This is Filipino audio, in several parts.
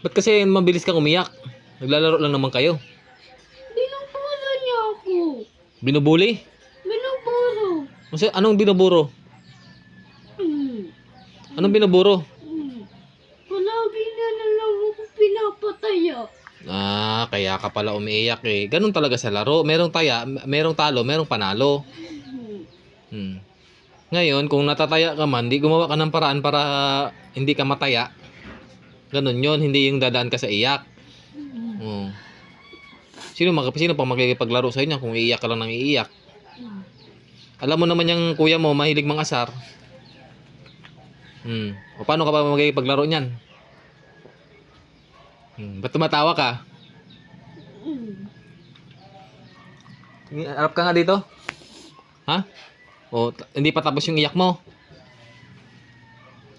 Ba't kasi mabilis kang umiyak? Naglalaro lang naman kayo. Binuburo niya ako. Binubuli? Binuburo. Kasi anong binuburo? Hmm. Anong binuburo? Hmm. Palagi na lang ako pinapataya. Ah, kaya ka pala umiiyak eh. Ganun talaga sa laro. Merong taya, merong talo, merong panalo. Hmm. Ngayon, kung natataya ka man, di gumawa ka ng paraan para hindi ka mataya. Ganun yon hindi yung dadaan ka sa iyak. Hmm. Oh. Sino, mag sino pa magkikipaglaro sa inyo kung iiyak ka lang ng iiyak? Hmm. Alam mo naman yung kuya mo, mahilig mang asar. Hmm. O paano ka pa magkikipaglaro niyan? Hmm. Ba't tumatawa ka? Hmm. Harap ka nga dito. Ha? O, hindi pa tapos yung iyak mo.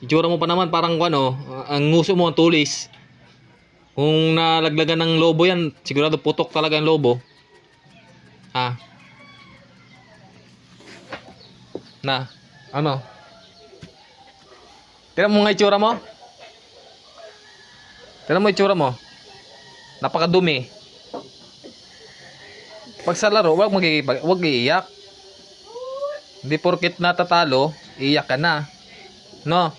Itsura mo pa naman parang ano, ang nguso mo ang tulis. Kung nalaglagan ng lobo yan, sigurado putok talaga ang lobo. Ha? Na, ano? Tira mo nga itsura mo. Tira mo itsura mo. Napakadumi. Pag sa laro, wag magigipag, wag iiyak. Hindi porket natatalo, iiyak ka na. No?